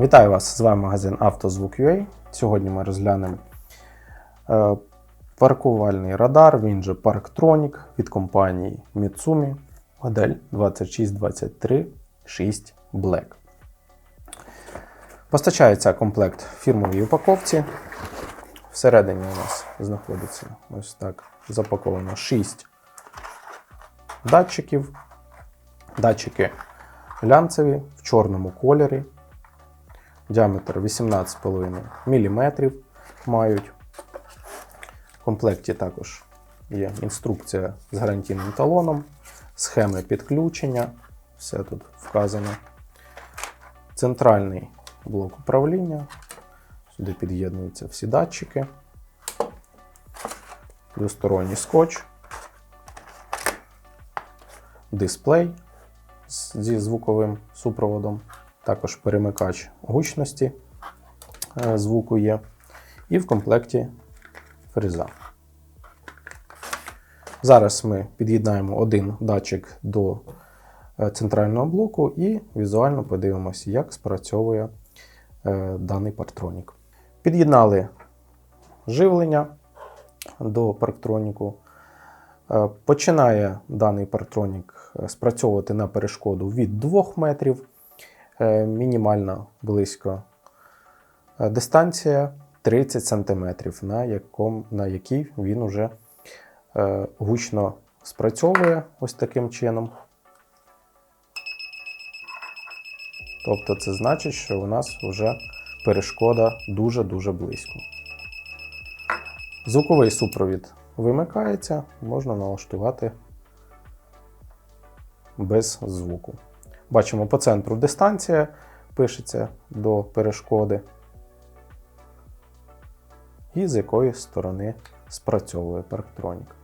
Вітаю вас! З вами магазин «Автозвук.UA». Сьогодні ми розглянемо е, паркувальний радар, він же Parktronic від компанії Mitsumi, модель 26236 Black. Постачається комплект в фірмовій упаковці. Всередині у нас знаходиться ось так запаковано 6 датчиків. Датчики глянцеві в чорному кольорі. Діаметр 18,5 мм мають. В комплекті також є інструкція з гарантійним талоном, схеми підключення. Все тут вказано. Центральний блок управління. Сюди під'єднуються всі датчики. Двосторонній скотч. Дисплей зі звуковим супроводом. Також перемикач гучності е, звуку є. І в комплекті фреза. Зараз ми під'єднаємо один датчик до е, центрального блоку і візуально подивимося, як спрацьовує е, даний парктронік. Під'єднали живлення до парктроніку. Починає даний парктронік спрацьовувати на перешкоду від 2 метрів. Е, Мінімальна близько е, дистанція 30 см, на, яком, на якій він уже е, гучно спрацьовує ось таким чином. Тобто це значить, що у нас вже перешкода дуже-дуже близько. Звуковий супровід вимикається, можна налаштувати без звуку. Бачимо по центру дистанція пишеться до перешкоди, і з якої сторони спрацьовує парктронік.